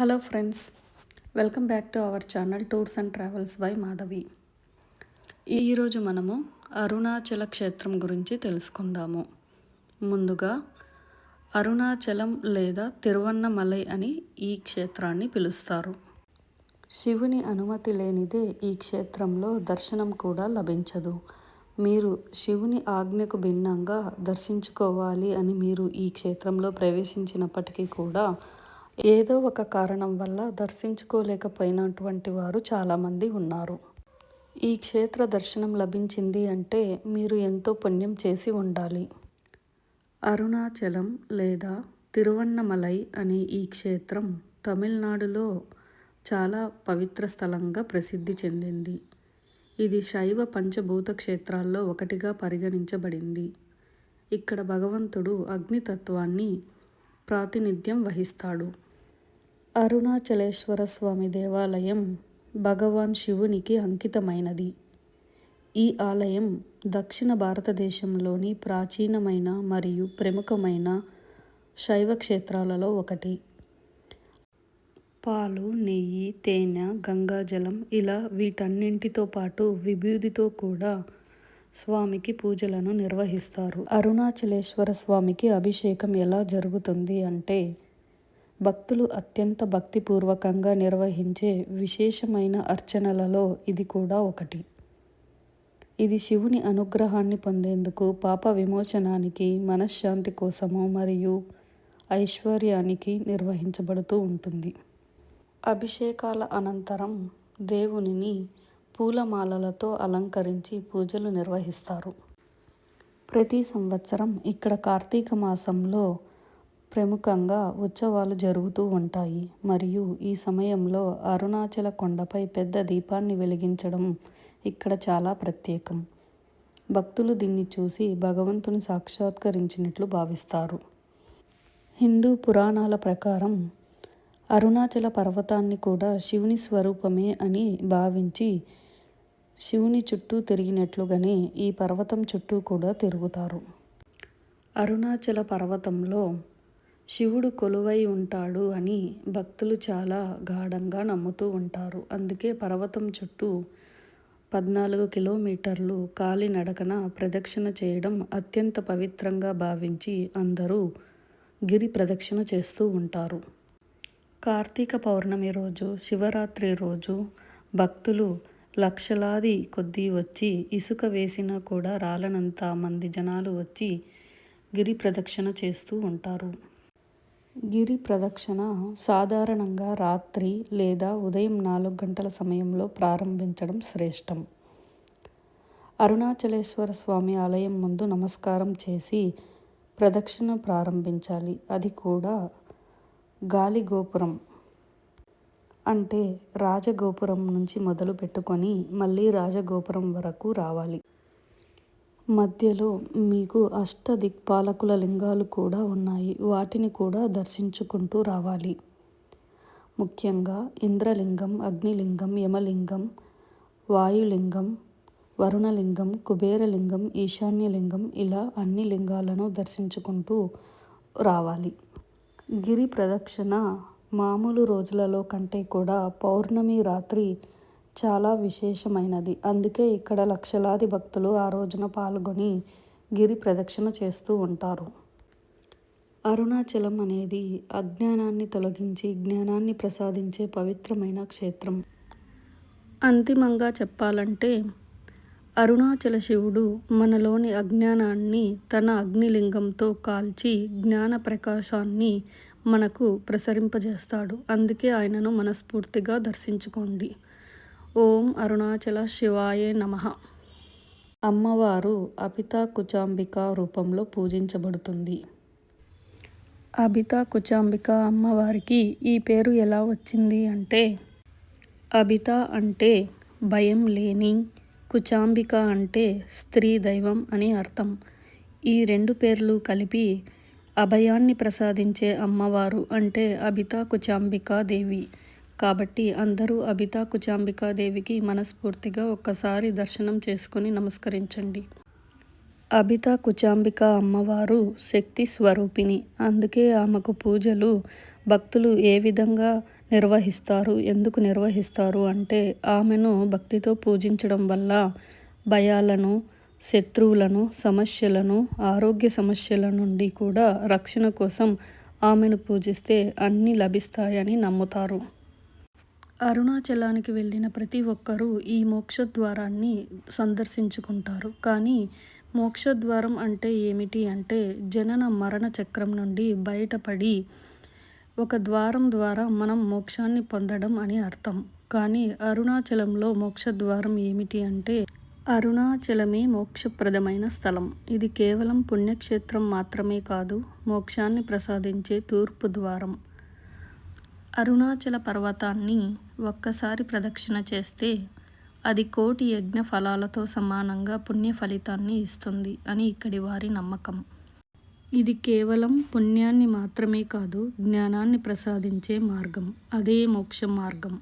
Hello friends welcome back to our channel tours and travels by Madhavi. ఈరోజు మనము అరుణాచల క్షేత్రం గురించి తెలుసుకుందాము. ముందుగా అరుణాచలం లేదా తిరువన్నమలై అని ఈ క్షేత్రాన్ని పిలుస్తారు. శివుని అనుమతి లేనిదే ఈ క్షేత్రంలో దర్శనం కూడా లభించదు. మీరు శివుని ఆజ్ఞకు భిన్నంగా దర్శించుకోవాలి అని మీరు ఈ క్షేత్రంలో ప్రవేశించినప్పటికీ కూడా ఏదో ఒక కారణం వల్ల దర్శించుకోలేకపోయినటువంటి వారు చాలామంది ఉన్నారు. ఈ క్షేత్ర దర్శనం లభించింది అంటే మీరు ఎంతో పుణ్యం చేసి ఉండాలి. అరుణాచలం లేదా తిరువన్నమలై అనే ఈ క్షేత్రం తమిళనాడులో చాలా పవిత్ర స్థలంగా ప్రసిద్ధి చెందింది. ఇది శైవ పంచభూత క్షేత్రాల్లో ఒకటిగా పరిగణించబడింది. ఇక్కడ భగవంతుడు అగ్నితత్వాన్ని ప్రాతినిధ్యం వహిస్తాడు. అరుణాచలేశ్వర స్వామి దేవాలయం భగవాన్ శివునికి అంకితమైనది. ఈ ఆలయం దక్షిణ భారతదేశంలోని ప్రాచీనమైన మరియు ప్రముఖమైన శైవ క్షేత్రాలలో ఒకటి. పాలు నెయ్యి తేనె గంగాజలం ఇలా వీటన్నింటితో పాటు విభూదితో కూడా స్వామికి పూజలను నిర్వహిస్తారు. అరుణాచలేశ్వర స్వామికి అభిషేకం ఎలా జరుగుతుంది అంటే భక్తులు అత్యంత భక్తిపూర్వకంగా నిర్వహించే విశేషమైన అర్చనలలో ఇది కూడా ఒకటి. ఇది శివుని అనుగ్రహాన్ని పొందేందుకు పాప విమోచనానికి మనశ్శాంతి కోసము మరియు ఐశ్వర్యానికి నిర్వహించబడుతూ ఉంటుంది. అభిషేకాల అనంతరం దేవునిని పూలమాలలతో అలంకరించి పూజలు నిర్వహిస్తారు. ప్రతి సంవత్సరం ఇక్కడ కార్తీక మాసంలో ప్రముఖంగా ఉత్సవాలు జరుగుతూ ఉంటాయి. మరియు ఈ సమయంలో అరుణాచల కొండపై పెద్ద దీపాన్ని వెలిగించడం ఇక్కడ చాలా ప్రత్యేకం. భక్తులు దీన్ని చూసి భగవంతుని సాక్షాత్కరించినట్లు భావిస్తారు. హిందూ పురాణాల ప్రకారం అరుణాచల పర్వతాన్ని కూడా శివుని స్వరూపమే అని భావించి శివుని చుట్టూ తిరిగినట్లుగానే ఈ పర్వతం చుట్టూ కూడా తిరుగుతారు. అరుణాచల పర్వతంలో శివుడు కొలువై ఉంటాడు అని భక్తులు చాలా గాఢంగా నమ్ముతూ ఉంటారు. అందుకే పర్వతం చుట్టూ పద్నాలుగు కిలోమీటర్లు కాలినడకన ప్రదక్షిణ చేయడం అత్యంత పవిత్రంగా భావించి అందరూ గిరి ప్రదక్షిణ చేస్తూ ఉంటారు. కార్తీక పౌర్ణమి రోజు శివరాత్రి రోజు భక్తులు లక్షలాది కొద్దీ వచ్చి ఇసుక వేసినా కూడా రాలనంత మంది జనాలు వచ్చి గిరి ప్రదక్షిణ చేస్తూ ఉంటారు. గిరి ప్రదక్షిణ సాధారణంగా రాత్రి లేదా ఉదయం నాలుగు గంటల సమయంలో ప్రారంభించడం శ్రేష్టం. అరుణాచలేశ్వర స్వామి ఆలయం ముందు నమస్కారం చేసి ప్రదక్షిణ ప్రారంభించాలి. అది కూడా గాలి గోపురం అంటే రాజగోపురం నుంచి మొదలు పెట్టుకొని మళ్ళీ రాజగోపురం వరకు రావాలి. మధ్యలో మీకు అష్ట దిక్పాలకుల లింగాలు కూడా ఉన్నాయి. వాటిని కూడా దర్శించుకుంటూ రావాలి. ముఖ్యంగా ఇంద్రలింగం అగ్నిలింగం యమలింగం వాయులింగం వరుణలింగం కుబేరలింగం ఈశాన్యలింగం ఇలా అన్ని లింగాలను దర్శించుకుంటూ రావాలి. గిరి ప్రదక్షిణ మామూలు రోజులలో కంటే కూడా పౌర్ణమి రాత్రి చాలా విశేషమైనది. అందుకే ఇక్కడ లక్షలాది భక్తులు ఆ రోజున పాల్గొని గిరి ప్రదక్షిణ చేస్తూ ఉంటారు. అరుణాచలం అనేది అజ్ఞానాన్ని తొలగించి జ్ఞానాన్ని ప్రసాదించే పవిత్రమైన క్షేత్రం. అంతిమంగా చెప్పాలంటే అరుణాచల శివుడు మనలోని అజ్ఞానాన్ని తన అగ్నిలింగంతో కాల్చి జ్ఞాన ప్రకాశాన్ని మనకు ప్రసరింపజేస్తాడు. అందుకే ఆయనను మనస్ఫూర్తిగా దర్శించుకోండి. ఓం అరుణాచల శివాయ నమ. అమ్మవారు అబితా కుచాంబిక రూపంలో పూజించబడుతుంది. అబితా కుచాంబిక అమ్మవారికి ఈ పేరు ఎలా వచ్చింది అంటే అబిత అంటే భయం లేని కుచాంబిక అంటే స్త్రీ దైవం అని అర్థం. ఈ రెండు పేర్లు కలిపి అభయాన్ని ప్రసాదించే అమ్మవారు అంటే అబితా కుచాంబికా దేవి. కాబట్టి అందరూ అబితా కుచాంబికా దేవికి మనస్ఫూర్తిగా ఒక్కసారి దర్శనం చేసుకుని నమస్కరించండి. అబిత కుచాంబిక అమ్మవారు శక్తి స్వరూపిణి. అందుకే ఆమెకు పూజలు భక్తులు ఏ విధంగా నిర్వహిస్తారు ఎందుకు నిర్వహిస్తారు అంటే ఆమెను భక్తితో పూజించడం వల్ల భయాలను శత్రువులను సమస్యలను ఆరోగ్య సమస్యల నుండి కూడా రక్షణ కోసం ఆమెను పూజిస్తే అన్నీ లభిస్తాయని నమ్ముతారు. అరుణాచలానికి వెళ్ళిన ప్రతి ఒక్కరూ ఈ మోక్షద్వారాన్ని సందర్శించుకుంటారు. కానీ మోక్షద్వారం అంటే ఏమిటి అంటే జనన మరణ చక్రం నుండి బయటపడి ఒక ద్వారం ద్వారా మనం మోక్షాన్ని పొందడం అని అర్థం. కానీ అరుణాచలంలో మోక్షద్వారం ఏమిటి అంటే అరుణాచలమే మోక్షప్రదమైన స్థలం. ఇది కేవలం పుణ్యక్షేత్రం మాత్రమే కాదు మోక్షాన్ని ప్రసాదించే తూర్పు ద్వారం. అరుణాచల పర్వతాన్ని ఒక్కసారి ప్రదక్షిణ చేస్తే అది కోటి యజ్ఞ ఫలాలతో సమానంగా పుణ్య ఫలితాన్ని ఇస్తుంది అని ఇక్కడి వారి నమ్మకం. ఇది కేవలం పుణ్యాన్ని మాత్రమే కాదు జ్ఞానాన్ని ప్రసాదించే మార్గం. అదే మోక్ష మార్గం.